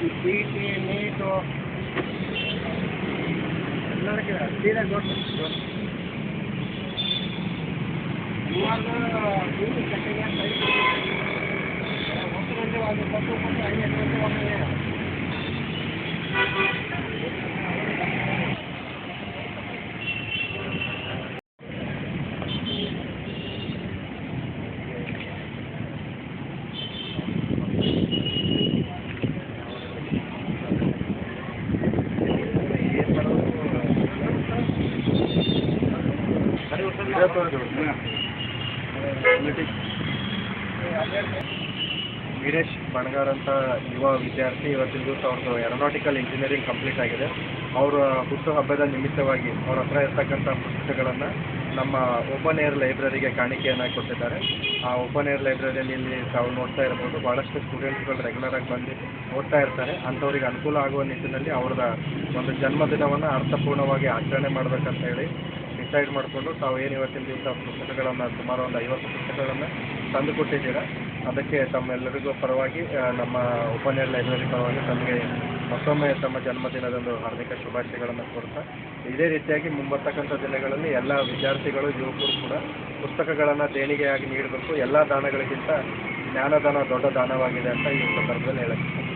Chiquiti, mito. No le queda, tira el gordo. Guarda, está genial. Veeresh Banagar ಅಂತ ಯುವ ವಿದ್ಯಾರ್ಥಿ ಇವತ್ತಿನ ದಿವಸ ಅವ್ರದ್ದು ಏರೋನಾಟಿಕಲ್ ಇಂಜಿನಿಯರಿಂಗ್ ಕಂಪ್ಲೀಟ್ ಆಗಿದೆ. ಅವರ ಹುಟ್ಟು ಹಬ್ಬದ ನಿಮಿತ್ತವಾಗಿ ಅವ್ರ ಹತ್ರ ಇರ್ತಕ್ಕಂಥ ಪುಸ್ತಕಗಳನ್ನು ನಮ್ಮ ಓಪನ್ ಏರ್ ಲೈಬ್ರರಿಗೆ ಕಾಣಿಕೆಯನ್ನು ಕೊಟ್ಟಿದ್ದಾರೆ. ಆ ಓಪನ್ ಏರ್ ಲೈಬ್ರರಿಯಲ್ಲಿ ಇಲ್ಲಿ ತಾವು ನೋಡ್ತಾ ಇರ್ಬೋದು. ಭಾಳಷ್ಟು ಸ್ಟೂಡೆಂಟ್ಸ್ಗಳು ರೆಗ್ಯುಲರ್ ಆಗಿ ಬಂದು ಓದ್ತಾ ಇರ್ತಾರೆ. ಅಂಥವ್ರಿಗೆ ಅನುಕೂಲ ಆಗುವ ನಿಟ್ಟಿನಲ್ಲಿ ಅವ್ರದ ಒಂದು ಜನ್ಮದಿನವನ್ನು ಅರ್ಥಪೂರ್ಣವಾಗಿ ಆಚರಣೆ ಮಾಡಬೇಕಂತ ಹೇಳಿ ಡಿಸೈಡ್ ಮಾಡಿಕೊಂಡು ತಾವು ಏನು ಇವತ್ತಿನ ದಿವಸ ಪುಸ್ತಕಗಳನ್ನು ಸುಮಾರು ಒಂದು ಐವತ್ತು ಪುಸ್ತಕಗಳನ್ನು ತಂದು ಕೊಟ್ಟಿದ್ದೀರಾ ಅದಕ್ಕೆ ತಮ್ಮೆಲ್ಲರಿಗೂ ಪರವಾಗಿ ನಮ್ಮ ಉಪನ್ಯಾಸ ಲೈಬ್ರರಿ ಪರವಾಗಿ ತಮಗೆ ಮತ್ತೊಮ್ಮೆ ತಮ್ಮ ಜನ್ಮದಿನದಂದು ಹಾರ್ದಿಕ ಶುಭಾಶಯಗಳನ್ನು ಕೊಡ್ತಾ ಇದೇ ರೀತಿಯಾಗಿ ಮುಂಬರ್ತಕ್ಕಂಥ ದಿನಗಳಲ್ಲಿ ಎಲ್ಲ ವಿದ್ಯಾರ್ಥಿಗಳು, ಯುವಕರು ಕೂಡ ಪುಸ್ತಕಗಳನ್ನು ದೇಣಿಗೆಯಾಗಿ ನೀಡಬೇಕು. ಎಲ್ಲ ದಾನಗಳಿಗಿಂತ ಜ್ಞಾನದಾನ ದೊಡ್ಡ ದಾನವಾಗಿದೆ ಅಂತ ಈ ಸಂದರ್ಭದಲ್ಲಿ ಹೇಳಕ್ಕೆ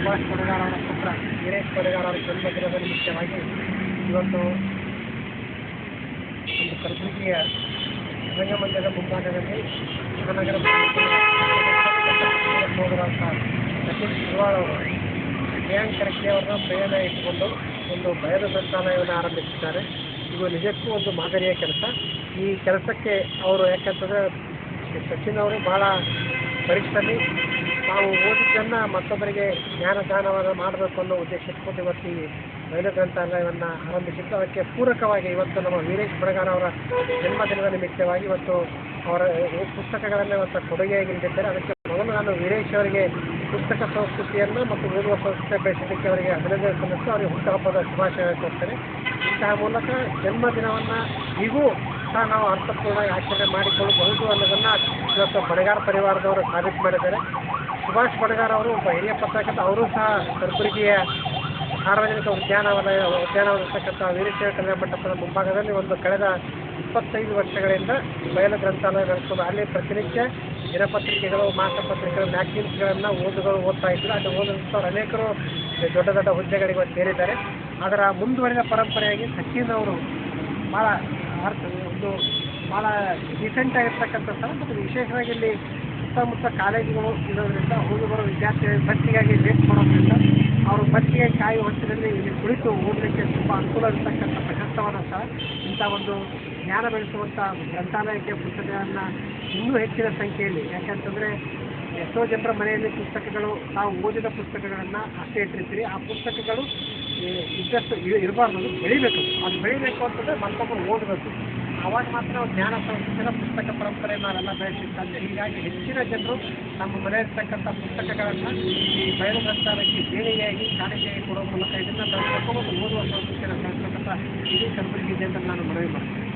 ಸುಭಾಷ್ ಕೊಡಗಾರ ಅವರ ಪುತ್ರ ವೀರೇಶ್ ಕೊಡಗಾರ ಅವರ ಜನ್ಮದಿನದಲ್ಲಿ ನಿಮಿತ್ತವಾಗಿ ಇವತ್ತು ಒಂದು ಕಲಬುರಗಿಯ ರಂಗಮಂದಿರದ ಮುಂಭಾಗದಲ್ಲಿ ಮಹಾನಗರ ಹೋಗಿರುವಂತಹ ಸಚಿನ್ ಶಿರ್ವಾಳ್ ಅವರು ಪ್ರಿಯಾಂಕ್ ಖರ್ಗೆ ಅವರನ್ನ ಪ್ರೇರಣೆ ಇಟ್ಟುಕೊಂಡು ಒಂದು ಬಯಲು ಸಂಚಾಲಯವನ್ನು ಆರಂಭಿಸಿದ್ದಾರೆ. ಇದು ನಿಜಕ್ಕೂ ಒಂದು ಮಾದರಿಯ ಕೆಲಸ. ಈ ಕೆಲಸಕ್ಕೆ ಅವರು ಯಾಕಂತಂದರೆ ಸಚಿನ್ ಅವರು ಭಾಳ ಪರೀಕ್ಷೆಯಲ್ಲಿ ನಾವು ಓದಿದ್ದನ್ನು ಮತ್ತೊಬ್ಬರಿಗೆ ಜ್ಞಾನದಾನವನ್ನು ಮಾಡಬೇಕು ಅನ್ನೋ ಉದ್ದೇಶ ಇಟ್ಕೊಂಡು ಇವತ್ತು ಈ ಮೈಲು ಗ್ರಂಥಾಲಯವನ್ನು ಆರಂಭಿಸಿದ್ದು. ಅದಕ್ಕೆ ಪೂರಕವಾಗಿ ಇವತ್ತು ನಮ್ಮ ವೀರೇಶ್ ಬಡಗಾರ ಅವರ ಜನ್ಮದಿನದ ನಿಮಿತ್ತವಾಗಿ ಇವತ್ತು ಅವರ ಪುಸ್ತಕಗಳನ್ನು ಇವತ್ತು ಕೊಡುಗೆಯಾಗಿ ಅದಕ್ಕೆ ಮೊದಲು ನಾನು ವೀರೇಶ್ ಅವರಿಗೆ ಪುಸ್ತಕ ಸಂಸ್ಕೃತಿಯನ್ನು ಮತ್ತು ಓದುವ ಸಂಸ್ಕೃತಿ ಬೆಳೆಸಲಿಕ್ಕೆ ಅವರಿಗೆ ಅಭಿನಂದನೆ ಸಲ್ಲಿಸಿ ಅವರಿಗೆ ಹುಟ್ಟುಹಬ್ಬದ ಶುಭಾಶಯ ಕೊಡ್ತೇನೆ ಇಂತಹ ಮೂಲಕ ಜನ್ಮದಿನವನ್ನು ಈಗೂ ಸಹ ನಾವು ಅರ್ಥಪೂರ್ಣ ಆಚರಣೆ ಮಾಡಿಕೊಳ್ಳಬಹುದು ಅನ್ನೋದನ್ನು ಇವತ್ತು ಬಡಗಾರ ಪರಿವಾರದವರು ಸಾಬೀತು ಮಾಡಿದ್ದಾರೆ. ಸುಭಾಷ್ ಬಡಗಾರ್ ಅವರು ಒಬ್ಬ ಹಿರಿಯ ಪತ್ರಕರ್ತ, ಅವರು ಸಹ ಕಲಬುರಗಿಯ ಸಾರ್ವಜನಿಕ ಉದ್ಯಾನವನ ಉದ್ಯಾನವನಿರ್ತಕ್ಕಂಥ ವೀರಶೈವ ಕಲ್ಯಾಣ ಮಂಟಪದ ಮುಂಭಾಗದಲ್ಲಿ ಒಂದು ಕಳೆದ ಇಪ್ಪತ್ತೈದು ವರ್ಷಗಳಿಂದ ಬಯಲು ಗ್ರಂಥಾಲಯ ನಡೆಸ್ಕೊಂಡು ಅಲ್ಲಿ ಪ್ರತಿನಿತ್ಯ ದಿನಪತ್ರಿಕೆಗಳು ಮಾಸಪತ್ರಿಕೆಗಳು ಮ್ಯಾಗ್ಝಿನ್ಸ್ಗಳನ್ನು ಓದುಗಳು ಓದ್ತಾ ಇದ್ರು. ಅಲ್ಲಿ ಓದುವಂಥವ್ರು ಅನೇಕರು ದೊಡ್ಡ ದೊಡ್ಡ ಹುದ್ದೆಗಳಿಗೆ ಸೇರಿದ್ದಾರೆ. ಅದರ ಮುಂದುವರಿದ ಪರಂಪರೆಯಾಗಿ ಸಚಿನ್ ಅವರು ಭಾಳ ಅರ್ಥ ಒಂದು ಭಾಳ ಡಿಸೆಂಟ್ ಆಗಿರ್ತಕ್ಕಂಥ ಸ್ಥಳ, ಮತ್ತು ವಿಶೇಷವಾಗಿ ಇಲ್ಲಿ ಸುತ್ತಮುತ್ತ ಕಾಲೇಜುಗಳು ಇರೋದ್ರಿಂದ ಬರೋ ವಿದ್ಯಾರ್ಥಿಗಳು ಬಸ್ಸಿಗಾಗಿ ವೇಟ್ ಮಾಡೋದ್ರಿಂದ ಅವರು ಬಸ್ಸಿಗೆ ಕಾಯುವ ಹೊತ್ತಿನಲ್ಲಿ ಇಲ್ಲಿ ಕುಳಿತು ಓದಲಿಕ್ಕೆ ತುಂಬ ಅನುಕೂಲ ಇರತಕ್ಕಂಥ ಪ್ರಶಸ್ತವಾದ ಸ್ಥಳ. ಇಂಥ ಒಂದು ಜ್ಞಾನ ಬೆಳೆಸುವಂಥ ಗ್ರಂಥಾಲಯಕ್ಕೆ ಪುಸ್ತಕಗಳನ್ನು ಇನ್ನೂ ಹೆಚ್ಚಿನ ಸಂಖ್ಯೆಯಲ್ಲಿ. ಯಾಕಂತಂದರೆ ಎಷ್ಟೋ ಜನರ ಮನೆಯಲ್ಲಿ ಪುಸ್ತಕಗಳು, ತಾವು ಓದಿದ ಪುಸ್ತಕಗಳನ್ನು ಅಷ್ಟೇ ಇಟ್ಟಿರ್ತೀರಿ. ಆ ಪುಸ್ತಕಗಳು ಈ- ಇದ್ದಷ್ಟು ಇ- ಇರಬಾರ್ದು ಬೆಳಿಬೇಕು. ಅದು ಬೆಳಿಬೇಕು ಅಂತಂದರೆ ಮತ್ತೊಬ್ಬರು ಓದಬೇಕು. ಅವಾಗ ಮಾತ್ರ ಅವ್ರು ಜ್ಞಾನ ಸಂಸ್ಕೃತಿನ ಪುಸ್ತಕ ಪರಂಪರೆ ನಾವೆಲ್ಲ ಬೆಳೆಸಿರ್ತಂತೆ ಹೀಗಾಗಿ ಹೆಚ್ಚಿನ ಜನರು ನಮ್ಮ ಮನೆಯಲ್ಲಿರ್ತಕ್ಕಂಥ ಪುಸ್ತಕಗಳನ್ನು ಈ ಬಯಲು ಗ್ರಂಥಾಲಯಕ್ಕೆ ದೇಣಿಗೆಯಾಗಿ ಕಾಣಿಕೆಯಾಗಿ ಕೊಡೋ ಮೂಲಕ ಇದನ್ನು ನಾವು ಓದುವ ಸಂಸ್ಕೃತಿಯನ್ನು ಬೆಳೆಸ್ತಕ್ಕಂಥ ಇಡೀ ಕಲಬುರಗಿ ಅಂತ ನಾನು ಮನವಿ ಮಾಡ್ತೀನಿ.